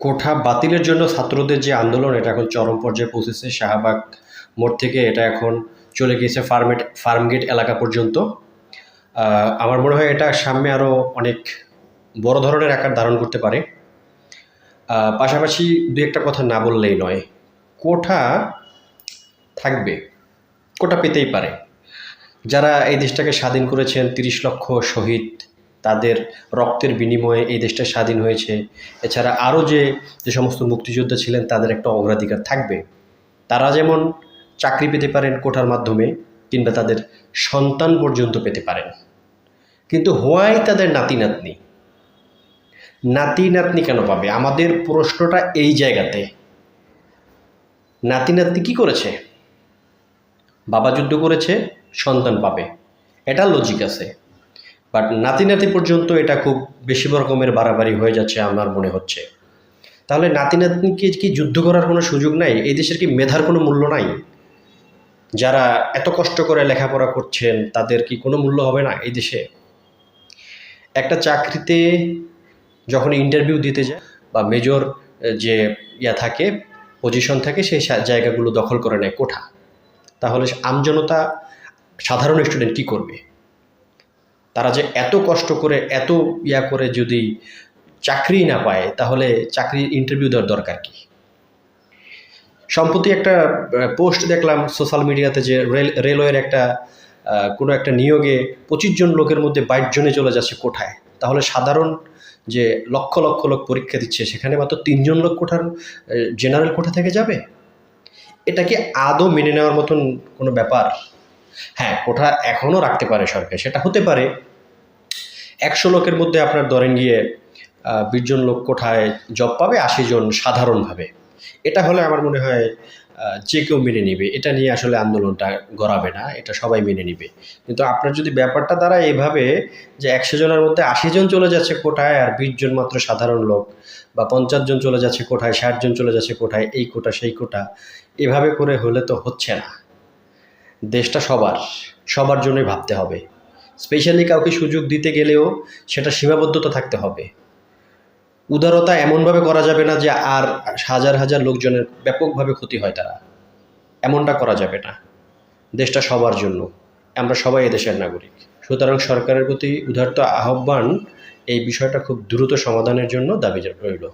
কোঠা বাতিলের জন্য ছাত্রদের যে আন্দোলন, এটা এখন চরম পর্যায়ে পৌঁছেছে। শাহবাগ মোড় থেকে এটা এখন চলে গিয়েছে ফার্মেট ফার্মগেট এলাকা পর্যন্ত। আমার মনে হয় এটা সামনে আরও অনেক বড় ধরনের আকার ধারণ করতে পারে। পাশাপাশি দু একটা কথা না বললেই নয়, কোঠা থাকবে কোটা পেতেই পারে। যারা এই দেশটাকে স্বাধীন করেছেন, তিরিশ লক্ষ শহীদ তাদের রক্তের বিনিময়ে এই দেশটা স্বাধীন হয়েছে। এছাড়া আরও যে যে সমস্ত মুক্তিযোদ্ধা ছিলেন, তাদের একটা অগ্রাধিকার থাকবে। তারা যেমন চাকরি পেতে পারেন কোটার মাধ্যমে, কিংবা তাদের সন্তান পর্যন্ত পেতে পারেন। কিন্তু হোয়াই তাদের নাতি নাতনি নাতি নাতনি কেন পাবে? আমাদের প্রশ্নটা এই জায়গাতে। নাতি নাতনি কী করেছে? বাবা যুদ্ধ করেছে, সন্তান পাবে। এটা লজিক আছে। বাট নাতি নাতি পর্যন্ত এটা খুব বেশি রকমের বাড়াবাড়ি হয়ে যাচ্ছে আমার মনে হচ্ছে। তাহলে নাতি নাতনিকে কি যুদ্ধ করার কোনো সুযোগ নাই? এই দেশের কি মেধার কোনো মূল্য নাই? যারা এত কষ্ট করে লেখাপড়া করছেন, তাদের কি কোনো মূল্য হবে না এই দেশে? একটা চাকরিতে যখন ইন্টারভিউ দিতে যায় বা মেজর যে ইয়া থাকে পজিশন থাকে, সেই জায়গাগুলো দখল করে নেয় কোঠা। তাহলে আমজনতা সাধারণ স্টুডেন্ট কি করবে? তারা যে এত কষ্ট করে, এত ইয়া করে যদি চাকরি না পায়, তাহলে চাকরি ইন্টারভিউ দেওয়ার দরকার কি? সম্প্রতি একটা পোস্ট দেখলাম সোশ্যাল মিডিয়াতে যে রেল রেলওয়ের একটা কোনো একটা নিয়োগে পঁচিশ জন লোকের মধ্যে বাইশ জনে চলে যাচ্ছে কোঠায়। তাহলে সাধারণ যে লক্ষ লক্ষ লোক পরীক্ষা দিচ্ছে, সেখানে মাত্র তিনজন লোক কোঠার জেনারেল কোঠা থেকে যাবে? এটা কি আদৌ মেনে নেওয়ার মতন কোনো ব্যাপার? হ্যাঁ কোঠা এখনও রাখতে পারে সরকার, সেটা হতে পারে। একশো লোকের মধ্যে আপনার ধরেন গিয়ে বিশ জন লোক কোঠায় জব পাবে, আশি জন সাধারণভাবে। এটা হলে আমার মনে হয় যে কেউ মেনে নিবে। এটা নিয়ে আসলে আন্দোলনটা গড়াবে না, এটা সবাই মেনে নিবে। কিন্তু আপনার যদি ব্যাপারটা দ্বারা এভাবে যে একশো জনের মধ্যে আশি জন চলে যাচ্ছে কোঠায় আর বিশ জন মাত্র সাধারণ লোক বা পঞ্চাশ জন চলে যাচ্ছে কোঠায়, ষাট জন চলে যাচ্ছে কোঠায়, এই কোটা, সেই কোটা, এভাবে করে হলে তো হচ্ছে না। দেশটা সবার সবার জন্যই ভাবতে হবে। স্পেশালি কাউকে সুযোগ দিতে গেলেও সেটা সীমাবদ্ধতা থাকতে হবে। উদারতা এমনভাবে করা যাবে না যে আর হাজার হাজার লোকজনের ব্যাপকভাবে ক্ষতি হয় তারা। এমনটা করা যাবে না। দেশটা সবার জন্য। আমরা সবাই এদেশের নাগরিক। সুতরাং সরকারের প্রতি উদারত আহ্বান, এই বিষয়টা খুব দ্রুত সমাধানের জন্য দাবি রইল।